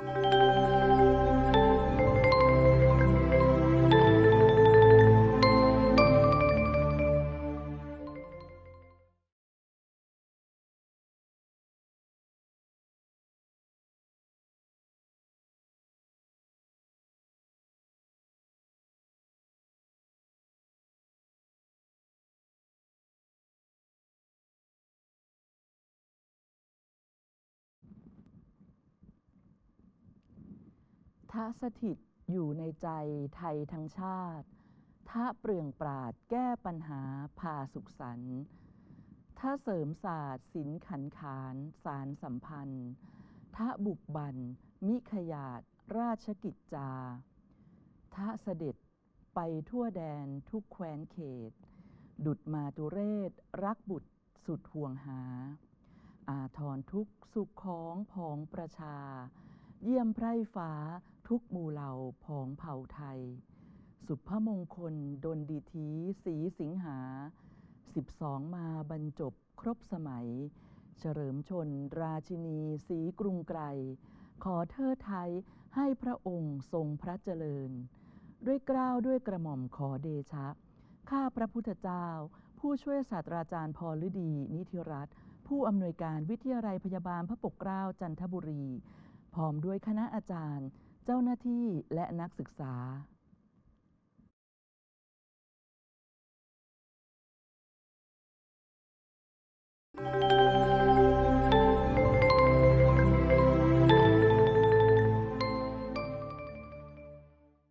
you ทะสถิตอยู่ในใจไทยทั้งชาติทะเปลืองปราดแก้ปัญหาพาสุขสันต์ทะเสริมศาสตร์ศิลขันขานสารสัมพันธ์ทะบุกบัน มิขยาดราชกิจจาทะเสด็จไปทั่วแดนทุกแคว้นเขต ดุดมาตุเรศ รักบุตรสุดห่วงหา อาทรทุกสุขของผองประชา เยี่ยมไพร่ฟ้าทุกหมู่เหล่าผองเผ่าไทย สุภมงคลดนดีทีสีสิงหาสิบสองมาบรรจบครบสมัย เฉลิมชน ราชินีสีกรุงไกรขอเทิดไทยให้พระองค์ทรงพระเจริญ ด้วยเกล้าวด้วยกระหม่อมขอเดชะ ข้าพระพุทธเจ้า ผู้ช่วยศาสตราจารย์พรฤดี นิธิรัตน์ผู้อำนวยการวิทยาลัยพยาบาลพระปกเกล้าจันทบุรี พร้อมด้วยคณะอาจารย์ เจ้าหน้าที่และนักศึกษา